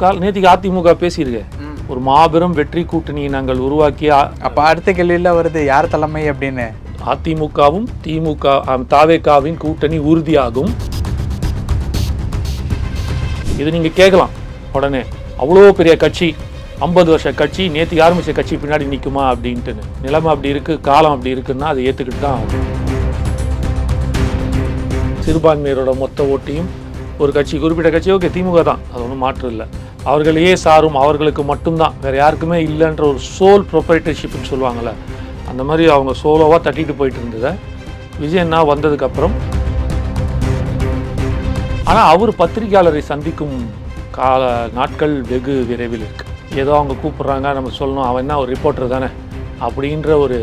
கால் நேத்திக்கு அதிமுக பேசியிருக்கு. ஒரு மாபெரும் வெற்றி கூட்டணியை நாங்கள் உருவாக்கி அப்ப அடுத்த கேள்வியில வருது யார் தலைமை அப்படின்னு? அதிமுகவும் திமுக தாவேகாவின் கூட்டணி உறுதியாகும். இது நீங்க கேட்கலாம் உடனே. அவ்வளோ பெரிய கட்சி ஐம்பது வருஷ கட்சி நேற்று ஆரம்பிச்ச கட்சி பின்னாடி நிற்குமா அப்படின்ட்டுன்னு நிலைமை அப்படி இருக்கு காலம் அப்படி இருக்குன்னா அதை ஏற்றுக்கிட்டு தான் சிறுபான்மையரோட மொத்த ஓட்டையும் ஒரு கட்சி குறிப்பிட்ட கட்சி ஓகே திமுக தான். அது ஒன்றும் மாற்று இல்லை. அவர்களையே சாரும் அவர்களுக்கு மட்டும்தான். வேறு யாருக்குமே இல்லைன்ற ஒரு சோல் ப்ரொப்ரைட்டர்ஷிப்னு சொல்லுவாங்கள்ல அந்த மாதிரி அவங்க சோலோவாக தட்டிட்டு போயிட்டு இருந்ததை. விஜயண்ணா வந்ததுக்கப்புறம் ஆனால் அவர் பத்திரிகையாளரை சந்திக்கும் கால நாட்கள் வெகு விரைவில் இருக்கு. ஏதோ அவங்க கூப்பிட்றாங்க நம்ம சொல்லணும் அவன் என்ன ஒரு ரிப்போர்ட்டர் தானே அப்படின்ற ஒரு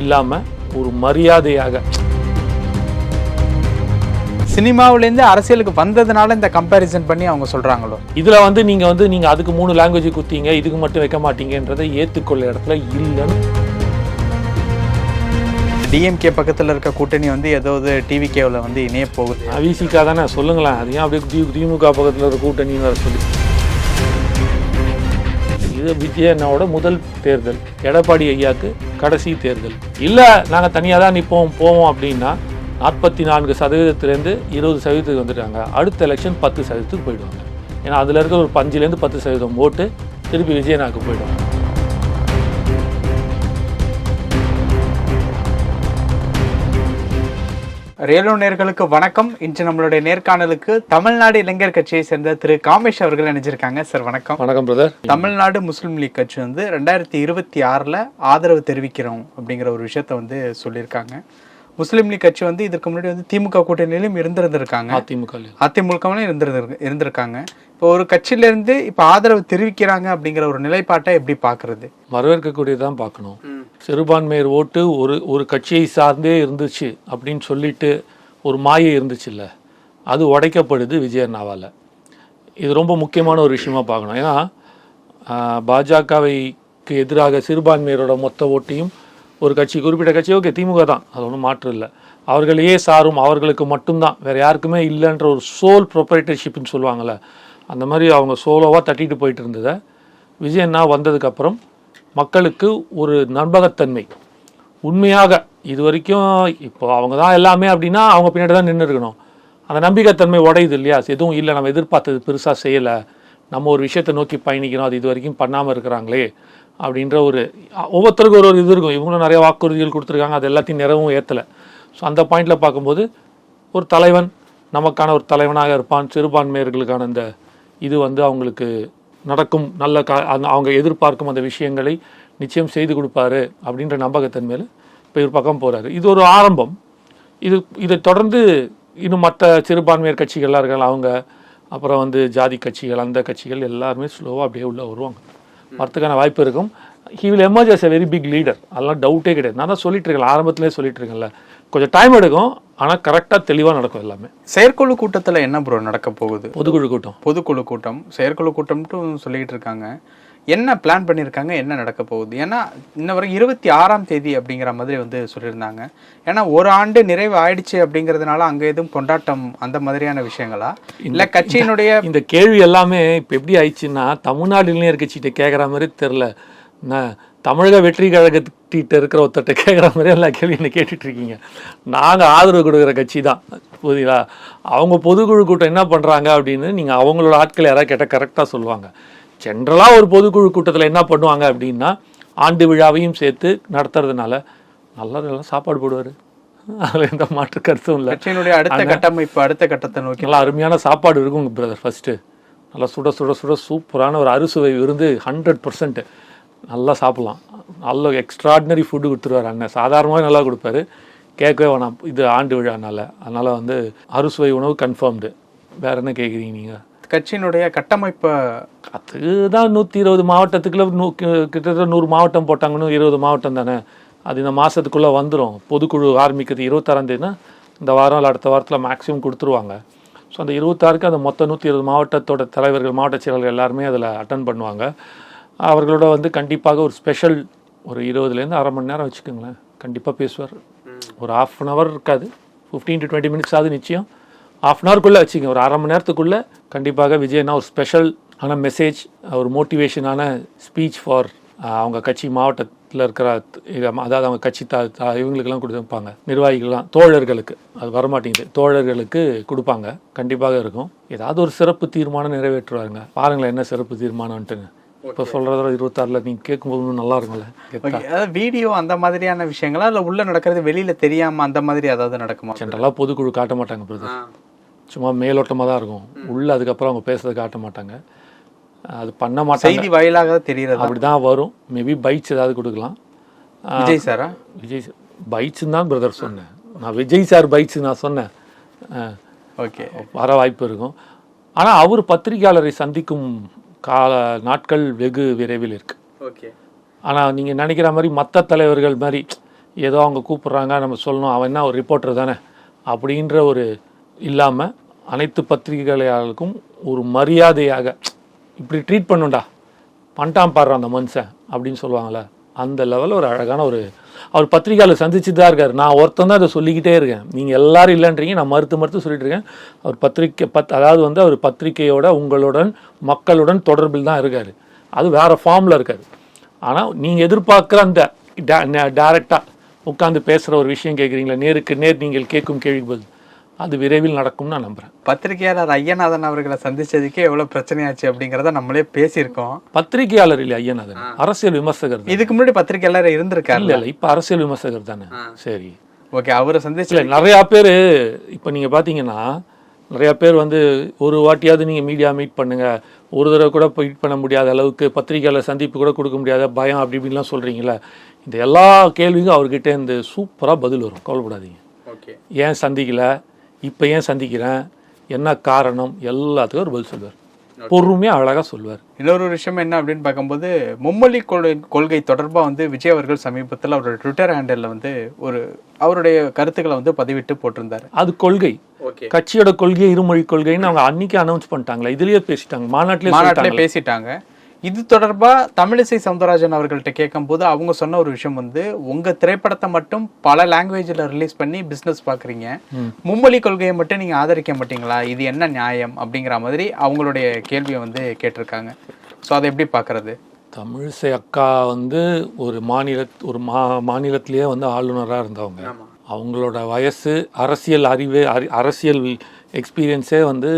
இல்லாமல் ஒரு மரியாதையாக சினிமாவிலேருந்து அரசியலுக்கு வந்ததுனால இந்த கம்பேரிசன் பண்ணி அவங்க சொல்றாங்களோ? இதில் வந்து நீங்கள் வந்து நீங்கள் அதுக்கு மூணு லாங்குவேஜ் குத்திங்க இதுக்கு மட்டும் வைக்க மாட்டீங்கன்றதை ஏற்றுக்கொள்ள இடத்துல இல்லைன்னு. டிஎம்கே பக்கத்துல இருக்க கூட்டணி வந்து ஏதாவது டிவிகேவில் வந்து இணைய போகுது. விசிகா தானே சொல்லுங்களேன். அது ஏன் அப்படியே தி- திமுக பக்கத்தில் இருக்க கூட்டணின்னு வேற சொல்லி. இது விஜயண்ணாவோட முதல் தேர்தல். எடப்பாடி ஐயாக்கு கடைசி தேர்தல். இல்லை நாங்கள் தனியாக தான் நிற்போம் போவோம் அப்படின்னா நாற்பத்தி நான்கு சதவீதத்துலேருந்து இருபது சதவீதத்துக்கு வந்துட்டாங்க. அடுத்த எலெக்ஷன் பத்து சதவீதத்துக்கு போயிடுவாங்க. ஏன்னா அதில் இருக்கிற ஒரு பஞ்சுலேருந்து பத்து சதவீதம் ஓட்டு திருப்பி விஜயனாக்கு போயிடும். ரேலோ நேர்களுக்கு வணக்கம். இன்று நம்மளுடைய நேர்காணலுக்கு தமிழ்நாடு இளைஞர் கட்சியை சேர்ந்த திரு காமேஷ் அவர்கள் இணைஞ்சிருக்காங்க. சார் வணக்கம். வணக்கம் பிரதர் தமிழ்நாடு முஸ்லீம் லீக் கட்சி வந்து ரெண்டாயிரத்தி இருபத்தி ஆறில் ஆதரவு தெரிவிக்கிறோம் அப்படிங்கிற ஒரு விஷயத்த வந்து சொல்லியிருக்காங்க. முஸ்லீம் லீக் கட்சி வந்து இதற்கு முன்னாடி வந்து திமுக கூட்டணியிலும் இருந்திருந்திருக்காங்க. அதிமுக ல. அதிமுகவும் இருந்திருந்து இருந்திருக்காங்க. இப்போ ஒரு கட்சியிலேருந்து இப்போ ஆதரவு தெரிவிக்கிறாங்க அப்படிங்கிற ஒரு நிலைப்பாட்டை எப்படி பார்க்கறது? வரவேற்கக்கூடியதான் பார்க்கணும். சிறுபான்மையர் ஓட்டு ஒரு ஒரு கட்சியை சார்ந்தே இருந்துச்சு அப்படின்னு சொல்லிட்டு ஒரு மாயை இருந்துச்சுல்ல அது உடைக்கப்படுது விஜயண்ணாவால். இது ரொம்ப முக்கியமான ஒரு விஷயமா பார்க்கணும். ஏன்னா ஆஹ், பாஜகவைக்கு எதிராக சிறுபான்மையரோட மொத்த ஓட்டையும் ஒரு கட்சி குறிப்பிட்ட கட்சி ஓகே திமுக தான். அது ஒன்றும் மாற்று இல்லை. அவர்களையே சாரும் அவர்களுக்கு மட்டும்தான். வேறு யாருக்குமே இல்லைன்ற ஒரு சோல் ப்ரொப்ரைட்டர்ஷிப்னு சொல்லுவாங்கள்ல அந்த மாதிரி அவங்க சோலோவாக தட்டிட்டு போயிட்டு இருந்ததை விஜயண்ணா வந்ததுக்கப்புறம் மக்களுக்கு ஒரு நண்பகத்தன்மை உண்மையாக இது வரைக்கும் இப்போ அவங்க தான் எல்லாமே அப்படின்னா அவங்க பின்னாடி தான் நின்று இருக்கணும். அந்த நம்பிக்கைத்தன்மை உடையுது இல்லையா? எதுவும் இல்லை. நம்ம எதிர்பார்த்தது பெருசாக செய்யலை. நம்ம ஒரு விஷயத்தை நோக்கி பயணிக்கிறோம். அது இது வரைக்கும் பண்ணாமல் இருக்கிறாங்களே. அப்படின்ற ஒரு ஒவ்வொருத்தருக்கும் ஒரு ஒரு இது இருக்கும். இவங்களும் நிறைய வாக்குறுதிகள் கொடுத்துருக்காங்க. அது எல்லாத்தையும் நிறவும் ஏற்றலை ஸோ அந்த பாயிண்டில் பார்க்கும்போது ஒரு தலைவன் நமக்கான ஒரு தலைவனாக இருப்பான். சிறுபான்மையர்களுக்கான அந்த இது வந்து அவங்களுக்கு நடக்கும். நல்ல கா அவங்க எதிர்பார்க்கும் அந்த விஷயங்களை நிச்சயம் செய்து கொடுப்பாரு அப்படின்ற நம்பகத்தன்மையில் இப்போ இவர் பக்கம் போகிறாரு இது ஒரு ஆரம்பம். இது இதை தொடர்ந்து இன்னும் மற்ற சிறுபான்மையர் கட்சிகள்லாம் இருக்காங்க அவங்க அப்புறம் வந்து ஜாதி கட்சிகள் அந்த கட்சிகள் எல்லாருமே ஸ்லோவாக அப்படியே உள்ளே வருவாங்க. வரத்துக்கான வாய்ப்பு இருக்கும். He will emerge as a very big leader அதெல்லாம் டவுட்டே கிடையாது. நான் தான் சொல்லிட்டு இருக்கேன் ஆரம்பத்திலே சொல்லிட்டு இருக்கேன்ல கொஞ்சம் டைம் எடுக்கும் ஆனால் கரெக்டாக தெளிவாக நடக்கும் எல்லாமே. செயற்குழு கூட்டத்துல என்ன ப்ரோ நடக்க போகுது? பொதுக்குழு கூட்டம். பொதுக்குழு கூட்டம். செயற்குழு கூட்டம்ட்டு சொல்லிட்டு இருக்காங்க. என்ன பிளான் பண்ணியிருக்காங்க என்ன நடக்க போகுது? ஏன்னா இன்ன வரை இருபத்தி ஆறாம் தேதி அப்படிங்கிற மாதிரி வந்து சொல்லியிருந்தாங்க. ஏன்னா ஒரு ஆண்டு நிறைவு ஆயிடுச்சு அப்படிங்கிறதுனால அங்க எதுவும் கொண்டாட்டம் அந்த மாதிரியான விஷயங்களா? இல்ல கட்சியினுடைய இந்த கேள்வி எல்லாமே இப்போ எப்படி ஆயிடுச்சுன்னா தமிழ்நாடு இளைஞர் கட்சிகிட்ட கேட்குற மாதிரி தெரில தமிழக வெற்றி கழகத்திட்ட இருக்கிற ஒருத்தட்ட கேட்குற மாதிரி எல்லா கேள்வி என்ன கேட்டுட்டு இருக்கீங்க. நாங்கள் ஆதரவு கொடுக்குற கட்சி தான் புரியுதா? அவங்க பொதுக்குழு கூட்டம் என்ன பண்ணுறாங்க அப்படின்னு நீங்கள் அவங்களோட ஆட்கள் யாராவது கேட்டால் கரெக்டாக சொல்லுவாங்க. ஜென்ரலாக ஒரு பொதுக்குழு கூட்டத்தில் என்ன பண்ணுவாங்க அப்படின்னா ஆண்டு விழாவையும் சேர்த்து நடத்துறதுனால நல்லா நல்லா சாப்பாடு போடுவார். அதில் எந்த மாற்று கருத்தும் இல்லை. கட்சியினுடைய அடுத்த கட்டமைப்பு அடுத்த கட்டத்தை நோக்கி. நல்லா அருமையான சாப்பாடு இருக்குங்க பிரதர் ஃபஸ்ட்டு நல்லா சுட சுட சுட சூப்பரான ஒரு அறுசுவை விருந்து ஹண்ட்ரட் பர்சன்ட் நல்லா சாப்பிட்லாம். நல்ல எக்ஸ்ட்ராடினரி ஃபுட்டு கொடுத்துருவாரு அண்ணன். சாதாரணமாக நல்லா கொடுப்பாரு. கேட்கவே வேணாம். இது ஆண்டு விழானால. அதனால் வந்து அறுசுவை உணவு கன்ஃபார்ம்டு வேற என்ன கேட்குறீங்க நீங்கள் கட்சியினுடைய கட்டமைப்பை அதுதான் நூற்றி இருபது மாவட்டத்துக்குள்ள நூ கி- கிட்டத்தட்ட நூறு மாவட்டம் போட்டாங்கன்னு இருபது மாவட்டம் தானே. அது இந்த மாதத்துக்குள்ளே வந்துடும் பொதுக்குழு ஆரம்பிக்கிறது இருபத்தாறாம் தேதினா இந்த வாரம் இல்லை அடுத்த வாரத்தில் மேக்ஸிமம் கொடுத்துருவாங்க. ஸோ அந்த இருபத்தாறுக்கு அந்த மொத்த நூற்றி இருபது மாவட்டத்தோட தலைவர்கள் மாவட்ட செயலர்கள் எல்லாருமே அதில் அட்டன் பண்ணுவாங்க. அவர்களோட வந்து கண்டிப்பாக ஒரு ஸ்பெஷல் ஒரு இருபதுலேருந்து அரை மணி நேரம் வச்சுக்கோங்களேன். கண்டிப்பாக பேசுவார். ஒரு ஆஃப் அன் ஹவர் இருக்காது. ஃபிஃப்டீன் டு டுவெண்ட்டி மினிட்ஸ் ஆகுது நிச்சயம். ஆஃப் அன் ஹவர்க்குள்ளே வச்சுங்க. ஒரு அரை மணி நேரத்துக்குள்ளே கண்டிப்பாக விஜயனா ஒரு ஸ்பெஷல் ஆனால் மெசேஜ் ஒரு மோட்டிவேஷனான ஸ்பீச் ஃபார் அவங்க கட்சி மாவட்டத்தில் இருக்கிற அதாவது அவங்க கட்சி த இவங்களுக்கெல்லாம் கொடுப்பாங்க. நிர்வாகிகள்லாம் தோழர்களுக்கு அது வரமாட்டேங்குது. தோழர்களுக்கு கொடுப்பாங்க. கண்டிப்பாக இருக்கும். ஏதாவது ஒரு சிறப்பு தீர்மானம் நிறைவேற்றுவாங்க பாருங்களேன் என்ன சிறப்பு தீர்மானம்ட்டுங்க இப்போ சொல்கிறத இருபத்தாறில் நீங்கள் கேட்கும்போது இன்னும் நல்லா இருக்கும்ல அதாவது வீடியோ அந்த மாதிரியான விஷயங்களா? இல்லை உள்ள நடக்கிறது வெளியில தெரியாம அந்த மாதிரி ஏதாவது நடக்குமா? ஜென்ரலாக பொதுக்குழு காட்ட மாட்டாங்க பிரதர் சும்மா மேலோட்டமாக தான் இருக்கும். உள்ள அதுக்கப்புறம் அவங்க பேசுறதை காட்ட மாட்டாங்க. அது பண்ண மாட்டாங்க. செய்தி வாயிலாக தான் தெரியறதா அப்படி தான் வரும். மேபி பைட்ஸ் ஏதாவது கொடுக்கலாம். விஜய் சாரா? விஜய் பைட்ஸ் தான் பிரதர் சொன்னேன். நான் விஜய் சார் பைட்ஸ் நான் சொன்னேன். ஓகே. வர வாய்ப்பு இருக்கும். ஆனால் அவர் பத்திரிகையாளரை சந்திக்கும் கால நாட்கள் வெகு விரைவில் இருக்கு. ஓகே. ஆனால் நீங்கள் நினைக்கிற மாதிரி மற்ற தலைவர்கள் மாதிரி ஏதோ அவங்க கூப்பிட்றாங்க நம்ம சொல்லணும் அவன் என்ன ஒரு ரிப்போர்ட்டர் தானே அப்படின்ற ஒரு இல்லாமல் அனைத்து பத்திரிகையாளர்களுக்கும் ஒரு மரியாதையாக இப்படி ட்ரீட் பண்ணுண்டா பண்ணிட்டான் பாடுற அந்த மனுஷன் அப்படின்னு சொல்லுவாங்களே அந்த லெவலில் ஒரு அழகான ஒரு அவர் பத்திரிகையாளர் சந்திச்சு தான் இருக்கார். நான் ஒருத்தன் தான் அதை சொல்லிக்கிட்டே இருக்கேன். நீங்கள் எல்லாரும் இல்லைன்றீங்க நான் மறுத்து மறுத்து சொல்லிட்டு இருக்கேன். அவர் பத்திரிக்கை பத் அதாவது வந்து அவர் பத்திரிகையோட உங்களுடன் மக்களுடன் தொடர்பில் தான் இருக்கார். அது வேறு ஃபார்மில் இருக்கார். ஆனால் நீங்கள் எதிர்பார்க்குற அந்த டேரெக்டாக உட்காந்து பேசுகிற ஒரு விஷயம் கேட்குறீங்களா நேருக்கு நேர் நீங்கள் கேட்கும் கேள்விக்கு பதில். அது விரைவில் நடக்கும்னு நான் நம்புகிறேன் பத்திரிகையாளர் ஐயநாதன் அவர்களை சந்திச்சதுக்கே எவ்வளவு பிரச்சனையாச்சு அப்படிங்கறத நம்மளே பேசியிருக்கோம். பத்திரிகையாளர் இல்லை ஐயநாதன் அரசியல் விமர்சகர் இதுக்கு முன்னாடி பத்திரிகையாளர் இருந்திருக்காரு இல்லை இப்போ அரசியல் விமர்சகர் தானே. சரி. ஓகே அவரை சந்திச்சு நிறையா பேர் இப்போ நீங்கள் பார்த்தீங்கன்னா நிறையா பேர் வந்து ஒரு வாட்டியாவது நீங்கள் மீடியா மீட் பண்ணுங்க. ஒரு தடவை கூட மீட் பண்ண முடியாத அளவுக்கு பத்திரிகையாளர் சந்திப்பு கூட கொடுக்க முடியாத பயம் அப்படி இப்படின்லாம் சொல்கிறீங்களே இந்த எல்லா கேள்விக்கும் அவர்கிட்ட இந்த சூப்பராக பதில் வரும். கவலைப்படாதீங்க. ஓகே. ஏன் சந்திக்கல? இப்போ ஏன் சந்திக்கிறேன்? என்ன காரணம்? எல்லாத்துக்கும் ஒரு பதில் சொல்லுவார். பொறுமையாக அழகாக சொல்லுவார். இன்னொரு விஷயம் என்ன அப்படின்னு பார்க்கும்போது மும்மொழி கொள்கை கொள்கை தொடர்பாக வந்து விஜய் அவர்கள் சமீபத்தில் அவரோட ட்விட்டர் ஹேண்டலில் வந்து ஒரு அவருடைய கருத்துக்களை வந்து பதிவிட்டு போட்டிருந்தாரு. அது கொள்கை. கட்சியோட கொள்கை இருமொழி கொள்கைன்னு அவங்க அன்னைக்கு அனௌன்ஸ் பண்ணிட்டாங்களே. இதுலயே பேசிட்டாங்க. மாநாட்டிலே மாநாட்டில் பேசிட்டாங்க. இது தொடர்பா தமிழிசை சவுந்தரராஜன் அவர்கள்ட்ட கேட்கும்போது அவங்க சொன்ன ஒரு விஷயம் வந்து உங்க திரைப்படத்தை மட்டும் பல லாங்குவேஜில் ரிலீஸ் பண்ணி பிஸ்னஸ் பார்க்குறீங்க மும்மொழி கொள்கையை மட்டும் நீங்க ஆதரிக்க மாட்டீங்களா? இது என்ன நியாயம்? அப்படிங்கிற மாதிரி அவங்களுடைய கேள்வியை வந்து கேட்டிருக்காங்க. ஸோ அதை எப்படி பார்க்கறது தமிழிசை அக்கா வந்து ஒரு மாநில ஒரு மா மாநிலத்திலேயே வந்து ஆளுநராக இருந்தவங்க. அவங்களோட வயசு அரசியல் அறிவு அறி அரசியல் எக்ஸ்பீரியன்ஸே வந்து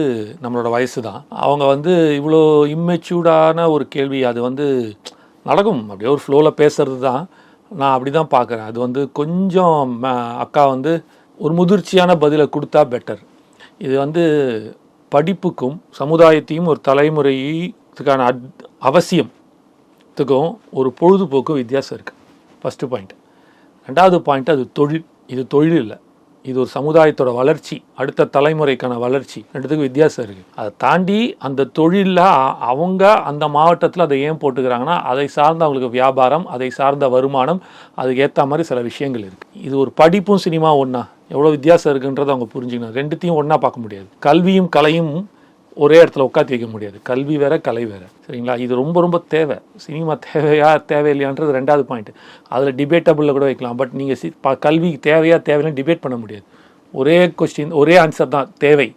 நம்மளோட வயசு தான் அவங்க வந்து இவ்வளோ இம்மெச்சூர்டான ஒரு கேள்வி அது வந்து நடக்கும். அப்படியே ஒரு ஃப்ளோவில் பேசுறது தான் நான் அப்படி தான் பார்க்குறேன். அது வந்து கொஞ்சம் ம- அக்கா வந்து ஒரு முதிர்ச்சியான பதிலை கொடுத்தா பெட்டர் இது வந்து படிப்புக்கும் சமுதாயத்தையும் ஒரு தலைமுறைக்கான அத்- அவசியத்துக்கும் ஒரு பொழுதுபோக்கு வித்தியாசம் இருக்குது ஃபஸ்ட்டு பாயிண்ட் ரெண்டாவது பாயிண்ட் அது தொழில். இது தொழில் இல்லை. இது ஒரு சமுதாயத்தோட வளர்ச்சி அடுத்த தலைமுறைக்கான வளர்ச்சி. ரெண்டுத்துக்கும் வித்தியாசம் இருக்குது அதை தாண்டி அந்த தொழிலில் அவங்க அந்த மாவட்டத்தில் அதை ஏன் போட்டுக்கிறாங்கன்னா அதை சார்ந்த அவங்களுக்கு வியாபாரம் அதை சார்ந்த வருமானம் அதுக்கு ஏற்ற மாதிரி சில விஷயங்கள் இருக்குது இது ஒரு படிப்பும் சினிமா ஒன்றா எவ்வளோ வித்தியாசம் இருக்குன்றதை அவங்க புரிஞ்சுக்கணும். ரெண்டுத்தையும் ஒன்றா பார்க்க முடியாது. கல்வியும் கலையும் ஒரே இடத்துல உட்காந்து வைக்க முடியாது. கல்வி வேற கலை வேற. சரிங்களா? இது ரொம்ப ரொம்ப தேவை. சினிமா தேவையா தேவையில்லையான்றது ரெண்டாவது பாயிண்ட் அதில் டிபேட்டபிளில் கூட வைக்கலாம். பட் நீங்கள் சி ப கல்வி தேவையா தேவையில்லைன்னு டிபேட் பண்ண முடியாது. ஒரே கொஸ்டின் ஒரே ஆன்சர் தான். தேவை.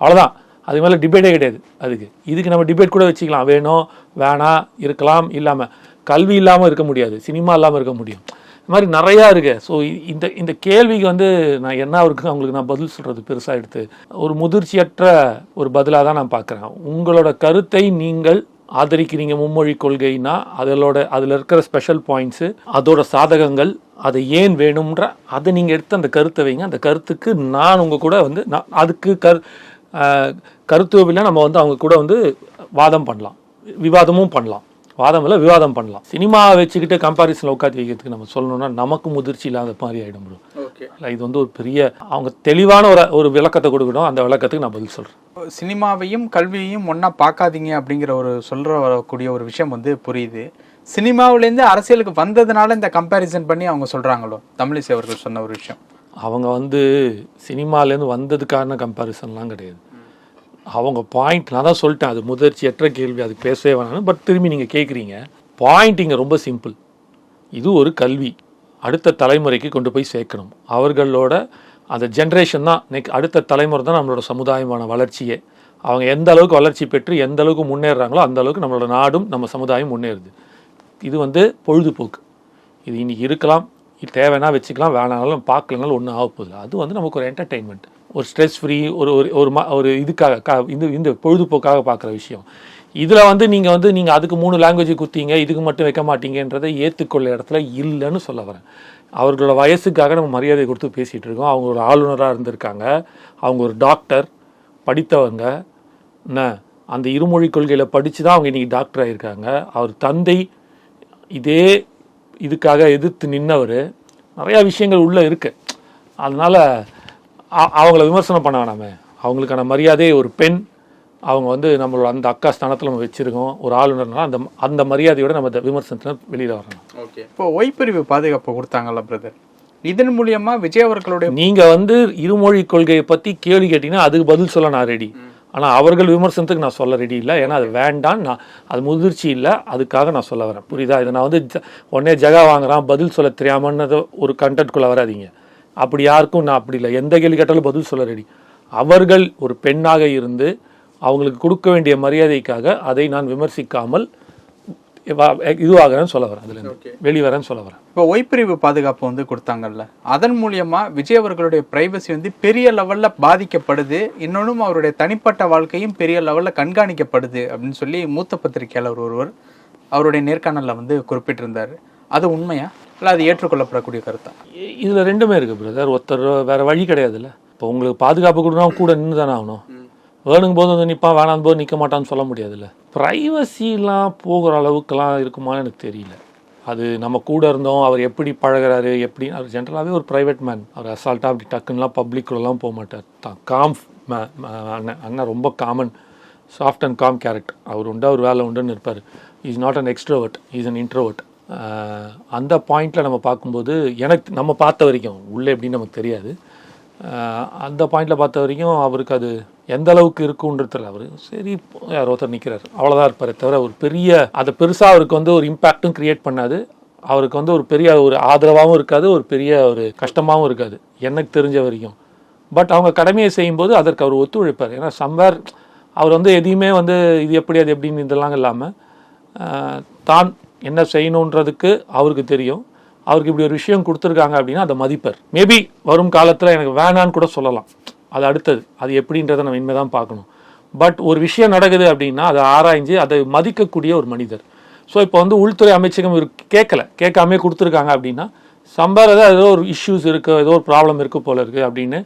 அவ்வளோதான் அது மேலே டிபேட்டே கிடையாது அதுக்கு. இதுக்கு நம்ம டிபேட் கூட வச்சுக்கலாம். வேணும் வேணாம் இருக்கலாம் இல்லாமல் கல்வி இல்லாமல் இருக்க முடியாது. சினிமா இல்லாமல் இருக்க முடியும். இது மாதிரி நிறையா இருக்கு. ஸோ இந்த இந்த கேள்விக்கு வந்து நான் என்ன அவருக்கு அவங்களுக்கு நான் பதில் சொல்கிறது பெருசாக எடுத்து ஒரு முதிர்ச்சியற்ற ஒரு பதிலாக தான் நான் பார்க்குறேன் உங்களோட கருத்தை நீங்கள் ஆதரிக்கிறீங்க மும்மொழி கொள்கைனா அதிலோட அதில் இருக்கிற ஸ்பெஷல் பாயிண்ட்ஸு அதோட சாதகங்கள் அதை ஏன் வேணும்ன்ற அதை நீங்கள் எடுத்து அந்த கருத்தை வைங்க. அந்த கருத்துக்கு நான் உங்கள் கூட வந்து நான் அதுக்கு கரு ஆஹ் நம்ம வந்து அவங்க கூட வந்து வாதம் பண்ணலாம். விவாதமும் பண்ணலாம். வாதம் இல்லை விவாதம் பண்ணலாம். சினிமா வச்சுக்கிட்டு கம்பாரிசனில் உட்காந்து வைக்கிறதுக்கு நம்ம சொல்லணும்னா நமக்கு முதிர்ச்சி இல்லாத மாதிரி ஆகிடும் இல்ல, இது வந்து ஒரு பெரிய அவங்க தெளிவான ஒரு ஒரு விளக்கத்தை கொடுக்கணும். அந்த விளக்கத்துக்கு நான் பதில் சொல்கிறேன் சினிமாவையும் கல்வியையும் ஒண்ணா பார்க்காதீங்க அப்படிங்கிற ஒரு சொல்ற வரக்கூடிய ஒரு விஷயம் வந்து புரியுது. சினிமாவிலேருந்து அரசியலுக்கு வந்ததுனால இந்த கம்பேரிசன் பண்ணி அவங்க சொல்றாங்களோ? தமிழிசை அவர்கள் சொன்ன ஒரு விஷயம். அவங்க வந்து சினிமாலேருந்து வந்ததுக்கான கம்பாரிசன்லாம் கிடையாது. அவங்க பாயிண்ட் நான் தான் சொல்லிட்டேன் அது முதிர்ச்சியற்ற கேள்வி அதுக்கு பேசவே வேணாம் பட் திரும்பி நீங்கள் கேட்குறீங்க பாயிண்ட் இங்கே ரொம்ப சிம்பிள் இது ஒரு கல்வி. அடுத்த தலைமுறைக்கு கொண்டு போய் சேர்க்கணும். அவர்களோட அந்த ஜென்ரேஷன் தான் நெக் அடுத்த தலைமுறை தான் நம்மளோட சமுதாயமான வளர்ச்சியே. அவங்க எந்த அளவுக்கு வளர்ச்சி பெற்று எந்த அளவுக்கு முன்னேறுறாங்களோ அந்த அளவுக்கு நம்மளோட நாடும் நம்ம சமுதாயம் முன்னேறுது. இது வந்து பொழுதுபோக்கு. இது இன்றைக்கி இருக்கலாம் தேவைன்னா வச்சுக்கலாம் வேணாலும் பார்க்கலனாலும் ஒன்றும் ஆக போகுது. அது வந்து நமக்கு ஒரு என்டர்டெயின்மெண்ட் ஒரு ஸ்ட்ரெஸ் ஃப்ரீ ஒரு ஒரு ஒரு ம ஒரு இதுக்காக கா இந்த இந்த பொழுதுபோக்காக பார்க்குற விஷயம். இதில் வந்து நீங்கள் வந்து நீங்கள் அதுக்கு மூணு லாங்குவேஜ் குத்திங்க இதுக்கு மட்டும் வைக்க மாட்டீங்கன்றதை ஏற்றுக்கொள்ள இடத்துல இல்லைன்னு சொல்ல வரேன். அவர்களோட வயசுக்காக நம்ம மரியாதை கொடுத்து பேசிகிட்டு இருக்கோம். அவங்க ஒரு ஆளுநராக இருந்திருக்காங்க. அவங்க ஒரு டாக்டர் படித்தவங்க. என்ன அந்த இருமொழி கொள்கையில் படித்து தான் அவங்க இன்றைக்கி டாக்டர் ஆகியிருக்காங்க அவர் தந்தை இதே இதுக்காக எதிர்த்து நின்னவர் நிறையா விஷயங்கள் உள்ளே இருக்கு. அதனால் அவங்கள விமர்சனம் பண்ண வேணாமே. அவங்களுக்கான மரியாதை ஒரு பெண் அவங்க வந்து நம்மளோட அந்த அக்கா ஸ்தானத்தில் நம்ம வச்சுருக்கோம். ஒரு ஆளுநர்னா அந்த அந்த மரியாதையோட நம்ம விமர்சனத்தில் வெளியில் வரணும். ஓகே. இப்போ ஒய்பிரிவு பாதுகாப்பு கொடுத்தாங்கல்ல பிரதர். இதன் மூலியமா விஜய் அவர்களுடைய நீங்கள் வந்து இருமொழி கொள்கையை பற்றி கேள்வி கேட்டிங்கன்னா அதுக்கு பதில் சொல்ல நான் ரெடி ஆனால் அவர்கள் விமர்சனத்துக்கு நான் சொல்ல ரெடி இல்லை. ஏன்னா அது வேண்டாம். நான் அது முதிர்ச்சி இல்லை. அதுக்காக நான் சொல்ல வரேன். புரியுதா? இதை நான் வந்து ஜ- உடனே ஜகா வாங்குறான் பதில் சொல்ல தெரியாமன்னு ஒரு கண்டென்ட்குள்ளே வராதீங்க. அப்படி யாருக்கும் நான் அப்படி இல்லை. எந்த கேள்வி கேட்டாலும் பதில் சொல்ல ரெடி அவர்கள் ஒரு பெண்ணாக இருந்து அவங்களுக்கு கொடுக்க வேண்டிய மரியாதைக்காக அதை நான் விமர்சிக்காமல் இதுவாகிறேன்னு சொல்ல வரேன் அதுலேருந்து. வெளிவரேன்னு சொல்ல வரேன். இப்போ ஒய்பிரிவு பாதுகாப்பு வந்து கொடுத்தாங்கல்ல. அதன் மூலியமா விஜய் அவர்களுடைய பிரைவசி வந்து பெரிய லெவல்ல பாதிக்கப்படுது. இன்னொன்னும் அவருடைய தனிப்பட்ட வாழ்க்கையும் பெரிய லெவல்ல கண்காணிக்கப்படுது அப்படின்னு சொல்லி மூத்த பத்திரிகையாளர் ஒருவர் அவருடைய நேர்காணல்ல வந்து குறிப்பிட்டிருந்தாரு. அது உண்மையா? இல்ல அது ஏற்றுக்கொள்ளப்படக்கூடிய கருத்தா? இதுல ரெண்டுமே இருக்கு பிரதர் ஒருத்தர் வேற வழி கிடையாதுல்ல. இப்போ உங்களுக்கு பாதுகாப்பு கொடுக்கணும் கூட நின்று தானே ஆகணும். வேணுங்க போது வந்து நிற்பான் வேணாம் போது நிற்க மாட்டான்னு சொல்ல முடியாதுல்ல. ப்ரைவசிலாம் போகிற அளவுக்குலாம் இருக்குமான்னு எனக்கு தெரியல. அது நம்ம கூட இருந்தோம் அவர் எப்படி பழகுறாரு எப்படி அவர் ஜென்ரலாகவே ஒரு ப்ரைவேட் மேன் அவர் அசால்ட்டாக அப்படி டக்குன்னுலாம் பப்ளிக்குள்ளலாம் போக மாட்டார். தான் காம் அண்ணன் அண்ணன் ரொம்ப common soft and calm character அவர் உண்டு அவர் வேலை உண்டுன்னு இருப்பார். Is not an extrovert is an introvert அந்த பாயிண்டில் நம்ம பார்க்கும்போது எனக்கு நம்ம பார்த்த வரைக்கும் உள்ளே எப்படின்னு நமக்கு தெரியாது. அந்த பாயிண்டில் பார்த்த வரைக்கும் அவருக்கு அது எந்த அளவுக்கு இருக்குன்றதுல அவர் சரி யார் ஒருத்தர் நிற்கிறார் அவ்வளோதான் இருப்பாரே தவிர ஒரு பெரிய அதை பெருசாக அவருக்கு வந்து ஒரு இம்பேக்ட்டும் கிரியேட் பண்ணாது. அவருக்கு வந்து ஒரு பெரிய ஒரு ஆதரவாகவும் இருக்காது ஒரு பெரிய ஒரு கஷ்டமாகவும் இருக்காது எனக்கு தெரிஞ்ச வரைக்கும். பட் அவங்க கடமையை செய்யும்போது அதற்கு அவர் ஒத்துழைப்பார். ஏன்னா சம்வேர் அவர் வந்து எதையுமே வந்து இது எப்படி அது எப்படின்னு இதெல்லாம் இல்லாமல் தான் என்ன செய்யணுன்றதுக்கு அவருக்கு தெரியும். அவருக்கு இப்படி ஒரு விஷயம் கொடுத்துருக்காங்க அப்படின்னா அதை மதிப்பர். மேபி வரும் காலத்தில் எனக்கு வேணான்னு கூட சொல்லலாம். அது அடுத்தது. அது எப்படின்றத நம்ம இனிமேல் தான் பார்க்கணும். பட் ஒரு விஷயம் நடக்குது அப்படின்னா அதை ஆராய்ஞ்சு அதை மதிக்கக்கூடிய ஒரு மனிதர். ஸோ இப்போ வந்து உள்துறை அமைச்சகம் கேட்கல கேட்காமே கொடுத்துருக்காங்க அப்படின்னா சம்பாரத ஏதோ ஒரு இஷ்யூஸ் இருக்குது ஏதோ ஒரு ப்ராப்ளம் இருக்கு போல இருக்குது அப்படின்னு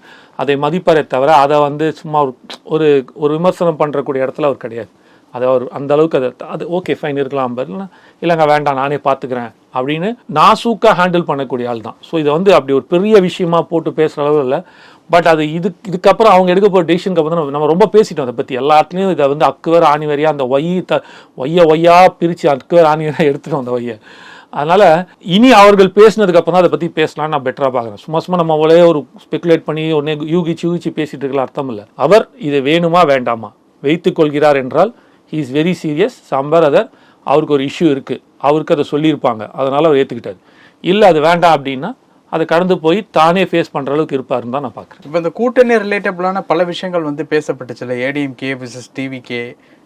அதை மதிப்பறை தவிர அதை வந்து சும்மா ஒரு ஒரு ஒரு விமர்சனம் பண்ணுறக்கூடிய இடத்துல அவர் கிடையாது. அதை அவர் அந்த அளவுக்கு அதை அது ஓகே ஃபைன் இருக்கலாம் இல்லைன்னா இல்லைங்க வேண்டாம் நானே பார்த்துக்கிறேன் அப்படின்னு நாசூக்காக ஹேண்டில் பண்ணக்கூடிய ஆள் தான். ஸோ இதை வந்து அப்படி ஒரு பெரிய விஷயமா போட்டு பேசுகிற அளவு இல்லை. பட் அது இது இதுக்கப்புறம் அவங்க எடுக்க போகிற டெசிஷனுக்கு அப்புறம் நம்ம ரொம்ப பேசிட்டோம் அதை பற்றி எல்லாத்துலேயும் இதை வந்து அக்குவர் ஆணிவரியாக அந்த ஒய் த ஒய்ய ஒய்யா பிரித்து அக்குவர் ஆணிவரியாக எடுத்துட்டோம் அந்த ஒய்யை அதனால் இனி அவர்கள் பேசினதுக்கு அப்புறம் தான் அதை பற்றி பேசலாம் நான் பெட்டராக பார்க்குறேன். சும்மா சும்மா நம்ம அவளே ஒரு ஸ்பெகுலேட் பண்ணி உடனே யூகிச்சு யூகிச்சு பேசிட்டு இருக்கலாம் அர்த்தம் இல்லை. அவர் இது வேணுமா வேண்டாமா? வைத்துக்கொள்கிறார் என்றால் he is very serious somber other அவருக்கு ஒரு இஷ்யூ இருக்குது அவருக்கு அதை சொல்லியிருப்பாங்க. அதனால் அவர் ஏற்றுக்கிட்டார் இல்லை அது வேண்டாம் அப்படின்னா அதை கடந்து போய் தானே ஃபேஸ் பண்ணுற அளவுக்கு இருப்பாருன்னு தான் நான் பார்க்குறேன். இப்போ இந்த கூட்டணி ரிலேட்டபிளான பல விஷயங்கள் வந்து பேசப்பட்டுச்சுல ஏடிஎம்கே விசஸ் டிவிகே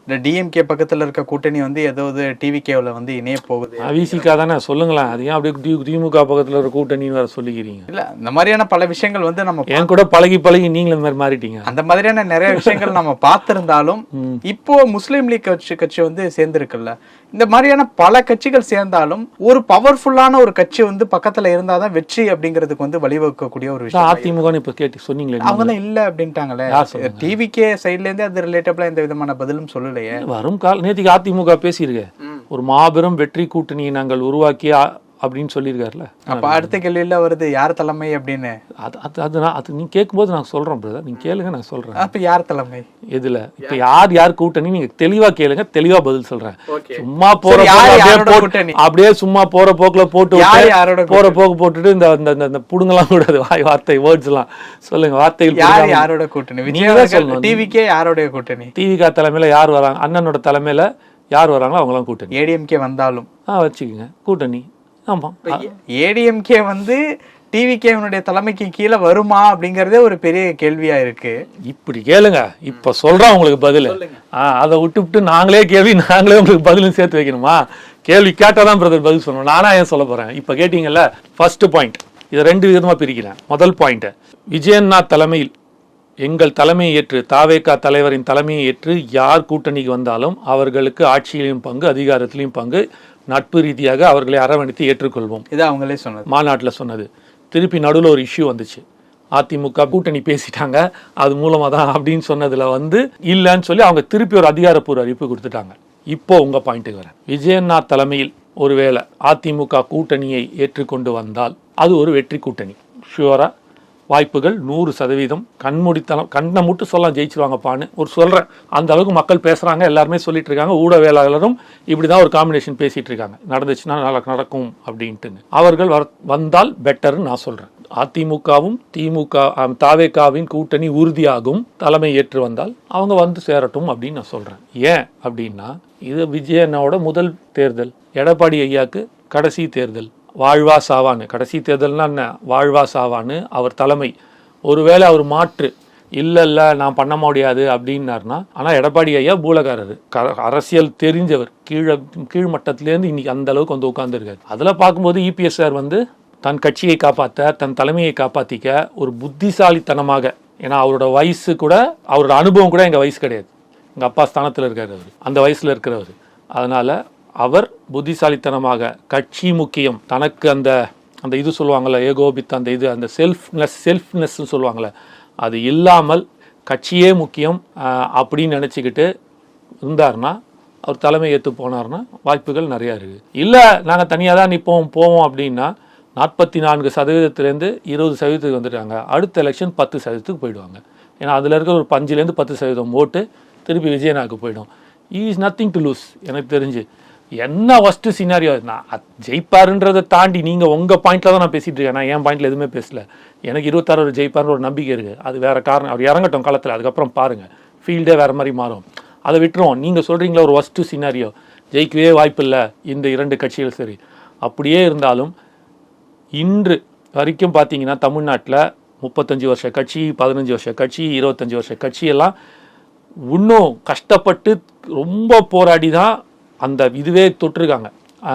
இந்த டிஎம்கே பக்கத்துல இருக்க கூட்டணி வந்து ஏதாவது டிவிகேவில் வந்து இணைய போகுது. அவிசிக்கா தானே? சொல்லுங்களேன். அது ஏன் அப்படியே திமுக பக்கத்தில் ஒரு கூட்டணின்னு வேறு சொல்லிக்கிறீங்க. இல்ல இந்த மாதிரியான பல விஷயங்கள் வந்து நம்ம என் கூட பழகி பழகி நீங்களும் இந்த மாதிரி மாறிட்டீங்க. அந்த மாதிரியான நிறைய விஷயங்கள் நம்ம பார்த்திருந்தாலும் இப்போ முஸ்லீம் லீக் கட்சி கட்சி வந்து சேர்ந்திருக்குல்ல. இந்த மாதிரியான பல கட்சிகள் சேர்ந்தாலும் ஒரு பவர்ஃபுல்லான ஒரு கட்சி வந்து பக்கத்துல இருந்தாதான் வெற்றி அப்படிங்கிறதுக்கு வந்து வழிவகுக்கக்கூடிய ஒரு விஷயம் அதிமுகன்னு இப்போ கேட்டு சொன்னீங்களே. அவங்க தான் இல்ல அப்படின்ட்டாங்களே? டிவிகே சைட்ல இருந்தே அது ரிலேட்டபிளா எந்த விதமான பதிலும் சொல்லலையே வரும் கால நேற்றுக்கு அதிமுக பேசியிருக்க. ஒரு மாபெரும் வெற்றி கூட்டணியை நாங்கள் உருவாக்கி அப்படின்னு சொல்லியிருக்காருல்ல அப்ப அடுத்த கேள்வியில வருது யார் தலைமை? அப்படின்னு. அது அது அது நான் அது நீங்கள் கேட்கும்போது நான் சொல்கிறேன் பிரதர் நீங்கள் கேளுங்க நான் சொல்கிறேன் அப்ப யார் தலைமை? எதுல? இப்போ யார் யார் கூட்டணி? நீங்க தெளிவா கேளுங்க தெளிவா பதில் சொல்றேன். Okay. சும்மா போக்குல அப்படியே சும்மா போற போக்குல போட்டு யாரோட போற போக்கு போட்டுட்டு இந்த இந்த- இந்த- புடுங்கலாம் கூடாது வாய் வார்த்தை வேர்ட்ஸ் எல்லாம். சொல்லுங்க வார்த்தைகள் யார். யாரோட கூட்டணி? விஜய் சொல்லணும். டிவிக்கே யாரோடைய கூட்டணி? திமுக தலைமையில யார் வராங்க? அண்ணனோட தலைமையில யார் வராங்களோ அவங்களாம் கூட்டணி. ஏடிஎம்கே வந்தாலும். ஆ வச்சுக்கோங்க. கூட்டணி. ஆமா. ஏடிஎம்கே வந்து டிவிகேவனுடைய தலைமைக்கு கீழே வருமா அப்படிங்கறதே ஒரு பெரிய கேள்வியா இருக்கு. இப்படி கேளுங்க. இப்ப சொல்றேன் உங்களுக்கு பதில். அதை விட்டுவிட்டு நாங்களே கேள்வி நாங்களே உங்களுக்கு பதிலும் சேர்த்து வைக்கணுமா? கேள்வி கேட்டாதான் பிரதர் பதில் சொல்லணும். நானா ஏன் சொல்ல போறேன்? இப்ப கேட்டீங்கல்ல ஃபர்ஸ்ட் பாயிண்ட் இதை ரெண்டு விதமா பிரிக்கிறேன். முதல் பாயிண்ட் விஜயநாத் தலைமையில் எங்கள் தலைமையை ஏற்று தாவேகா தலைவரின் தலைமையை ஏற்று யார் கூட்டணிக்கு வந்தாலும் அவர்களுக்கு ஆட்சியிலையும் பங்கு அதிகாரத்திலையும் பங்கு நட்பு ரீதியாக அவர்களை அரவணைத்து ஏற்றுக்கொள்வோம். இது அவங்களே சொன்னது. மாநாட்டில் சொன்னது. திருப்பி நடுவில் ஒரு இஷ்யூ வந்துச்சு. அதிமுக கூட்டணி பேசிட்டாங்க அது மூலமாக தான் அப்படின்னு சொன்னதுல வந்து இல்லைன்னு சொல்லி அவங்க திருப்பி ஒரு அதிகாரப்பூர்வ அறிவிப்பு கொடுத்துட்டாங்க. இப்போ உங்க பாயிண்ட்டுக்கு வரேன். விஜயநாத் தலைமையில் ஒருவேளை அதிமுக கூட்டணியை ஏற்றுக்கொண்டு வந்தால் அது ஒரு வெற்றி கூட்டணி. ஷுவரா வாய்ப்புகள் நூறு சதவீதம். கண்மூடித்தனம் கண்ணை மட்டும் சொல்லலாம் ஜெயிச்சிருவாங்கப்பான்னு ஒரு சொல்கிறேன் அந்த அளவுக்கு மக்கள் பேசுகிறாங்க எல்லாருமே சொல்லிட்டு இருக்காங்க ஊடகவியலாளரும் இப்படிதான் ஒரு காம்பினேஷன் பேசிட்டு இருக்காங்க நடந்துச்சுன்னா நல்லா நடக்கும் அப்படின்ட்டுன்னு. அவர்கள் வர- வந்தால் பெட்டர்னு நான் சொல்கிறேன் அதிமுகவும் திமுக தாவேகாவின் கூட்டணி உறுதியாகும் தலைமை ஏற்று வந்தால் அவங்க வந்து சேரட்டும் அப்படின்னு நான் சொல்கிறேன் ஏன் அப்படின்னா இது விஜயனோட முதல் தேர்தல் எடப்பாடி ஐயாக்கு கடைசி தேர்தல். வாழ்வா சாவான்னு. கடைசி தேர்தல்னா என்ன? வாழ்வா சாவான்னு அவர் தலைமை. ஒருவேளை அவர் மாற்று. இல்லை இல்லை நான் பண்ண முடியாது அப்படின்னாருனா ஆனால் எடப்பாடி ஐயா பூலகாரர் க- அரசியல் தெரிஞ்சவர். கீழே கீழ்மட்டத்திலேருந்து இன்னைக்கு அந்த அளவுக்கு வந்து உட்காந்துருக்கார் அதில் பார்க்கும்போது இபிஎஸ் சார் வந்து தன் கட்சியை காப்பாற்ற தன் தலைமையை காப்பாற்றிக்க ஒரு புத்திசாலித்தனமாக ஏன்னா அவரோட வயசு கூட அவரோட அனுபவம் கூட எங்கள் வயசு கிடையாது. எங்கள் அப்பா ஸ்தானத்தில் இருக்கார் அவர். அந்த வயசில் இருக்கிறவர். அதனால் அவர் புத்திசாலித்தனமாக கட்சி முக்கியம் தனக்கு அந்த அந்த இது சொல்லுவாங்கள்ல ஏகோபித் அந்த இது அந்த செல்ஃப்னஸ் செல்ஃப்னஸ்ன்னு சொல்லுவாங்கள்ல அது இல்லாமல் கட்சியே முக்கியம் அப்படின்னு நினச்சிக்கிட்டு இருந்தார்னா அவர் தலைமை ஏற்று போனார்னா வாய்ப்புகள் நிறையா இருக்குது இல்லை நாங்கள் தனியாக தான் நிற்போம் போவோம் அப்படின்னா நாற்பத்தி நான்கு சதவீதத்துலேருந்து இருபது சதவீதத்துக்கு வந்துட்டாங்க. அடுத்த எலெக்ஷன் பத்து சதவீதத்துக்கு போயிடுவாங்க. ஏன்னா அதில் இருக்கிற ஒரு பஞ்சுலேருந்து பத்து சதவீதம் ஓட்டு திருப்பி விஜயனாக்கு போயிடும். இஸ் நத்திங் டு லூஸ் எனக்கு தெரிஞ்சு. என்ன ஃபஸ்ட்டு சினாரியோ நான் ஜெயிப்பாருன்றதை தாண்டி நீங்கள் உங்கள் பாயிண்டில் தான் நான் பேசிகிட்டு இருக்கேன். நான் என் பாயிண்டில் எதுவுமே பேசல. எனக்கு இருபத்தாறு ஒரு ஒரு நம்பிக்கை இருக்குது அது வேறு காரணம். அவர் இறங்கட்டும் காலத்தில். அதுக்கப்புறம் பாருங்கள் ஃபீல்டே வேறு மாதிரி மாறும். அதை விட்டுருவோம். நீங்கள் சொல்கிறீங்களா ஒரு ஒஸ்ட்டு சினாரியோ ஜெயிக்கவே வாய்ப்பில்லை இந்த இரண்டு கட்சிகள் சரி. அப்படியே இருந்தாலும் இன்று வரைக்கும் பார்த்தீங்கன்னா தமிழ்நாட்டில் முப்பத்தஞ்சு வருஷ கட்சி பதினஞ்சு வருஷ கட்சி இருபத்தஞ்சி வருஷ கட்சியெல்லாம் இன்னும் கஷ்டப்பட்டு ரொம்ப போராடி தான் அந்த இதுவே தொட்டிருக்காங்க.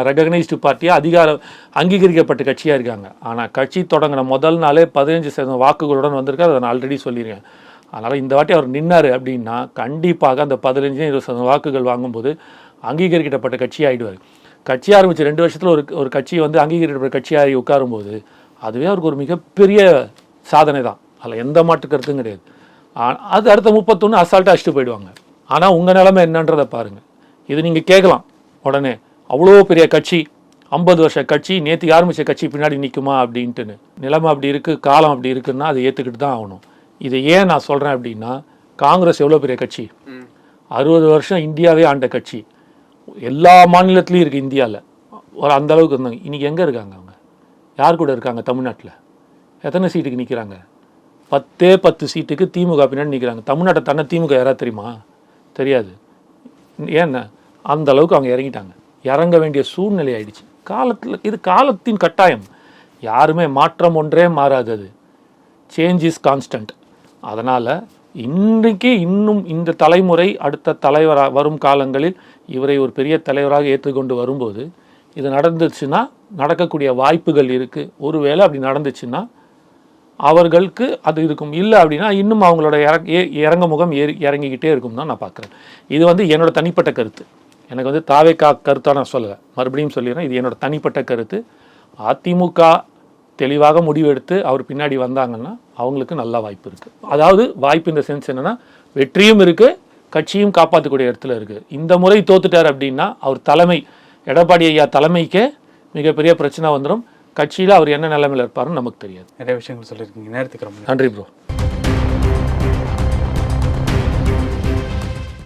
ரெகக்னைஸ்டு பார்ட்டியாக அதிகார அங்கீகரிக்கப்பட்ட கட்சியாக இருக்காங்க. ஆனால் கட்சி தொடங்கின முதல் நாளே பதினஞ்சு சதவீதம் வாக்குகளுடன் வந்திருக்காரு. அதை நான் ஆல்ரெடி சொல்லியிருக்கேன். அதனால் இந்த வாட்டி அவர் நின்னார் அப்படின்னா கண்டிப்பாக அந்த பதினஞ்சு இருபது சதவீதம் வாக்குகள் வாங்கும்போது அங்கீகரிக்கப்பட்ட கட்சி ஆகிடுவார் கட்சி ஆரம்பித்த ரெண்டு வருஷத்தில் ஒரு ஒரு கட்சி வந்து அங்கீகரிக்கப்பட்ட கட்சியாகி உட்காரும்போது அதுவே அவருக்கு ஒரு மிகப்பெரிய சாதனை தான். அதில் எந்த மாற்று கருத்தும் கிடையாது. ஆ- அது அடுத்த முப்பத்தொன்று அசால்ட்டாக அடிச்சுட்டு போயிடுவாங்க. ஆனால் உங்கள் நிலமை என்னன்றதை பாருங்கள் இது நீங்கள் கேட்கலாம். உடனே அவ்வளோ பெரிய கட்சி ஐம்பது வருஷ கட்சி நேற்றுக்கு ஆரம்பிச்ச கட்சி பின்னாடி நிற்குமா அப்படின்ட்டுன்னு. நிலைமை அப்படி இருக்குது காலம் அப்படி இருக்குன்னா அதை ஏற்றுக்கிட்டு தான் ஆகணும். இதை ஏன் நான் சொல்கிறேன் அப்படின்னா காங்கிரஸ் எவ்வளோ பெரிய கட்சி? அறுபது வருஷம் இந்தியாவே ஆண்ட கட்சி. எல்லா மாநிலத்திலையும் இருக்குது இந்தியாவில் ஒரு அந்த அளவுக்கு இருந்தாங்க. இன்றைக்கி எங்கே இருக்காங்க அவங்க? யார் கூட இருக்காங்க தமிழ்நாட்டில்? எத்தனை சீட்டுக்கு நிற்கிறாங்க பத்தே பத்து சீட்டுக்கு திமுக பின்னாடி நிற்கிறாங்க தமிழ்நாட்டை தன்னை திமுக யாராவது தெரியுமா? தெரியாது. ஏன்னா அந்த அளவுக்கு அவங்க இறங்கிட்டாங்க. இறங்க வேண்டிய சூழ்நிலை ஆயிடுச்சு. காலத்தில் இது காலத்தின் கட்டாயம். யாருமே மாற்றம் ஒன்றே மாறாதது சேஞ்ச் இஸ் கான்ஸ்டன்ட் அதனால் இன்றைக்கு இன்னும் இந்த தலைமுறை அடுத்த தலைவராக வரும் காலங்களில் இவரை ஒரு பெரிய தலைவராக ஏற்றுக்கொண்டு வரும்போது இது நடந்துச்சுன்னா நடக்கக்கூடிய வாய்ப்புகள் இருக்குது ஒருவேளை அப்படி நடந்துச்சுன்னா அவர்களுக்கு அது இருக்கும். இல்லை அப்படின்னா இன்னும் அவங்களோட இற ஏ- இறங்க முகம் ஏறி இறங்கிக்கிட்டே இருக்கும் தான் நான் பார்க்குறேன். இது வந்து என்னோட தனிப்பட்ட கருத்து. எனக்கு வந்து தாவேக்கா கருத்தாக நான் சொல்லலை. மறுபடியும் சொல்லிடுறேன். இது என்னோட தனிப்பட்ட கருத்து. அதிமுக தெளிவாக முடிவெடுத்து அவர் பின்னாடி வந்தாங்கன்னா அவங்களுக்கு நல்ல வாய்ப்பு இருக்குது அதாவது வாய்ப்பு இந்த சென்ஸ் என்னென்னா வெற்றியும் இருக்குது கட்சியும் காப்பாற்றக்கூடிய இடத்துல இருக்குது இந்த முறை தோத்துட்டார் அப்படின்னா அவர் தலைமை எடப்பாடி ஐயா தலைமைக்கே மிகப்பெரிய பிரச்சனை வந்துடும் கட்சியில் அவர் என்ன நிலைமையில் இருப்பாருன்னு நமக்கு தெரியாது. நிறைய விஷயங்கள் சொல்லியிருக்கீங்க. நேரத்துக்கு ரொம்ப நன்றி. நன்றி ப்ரோ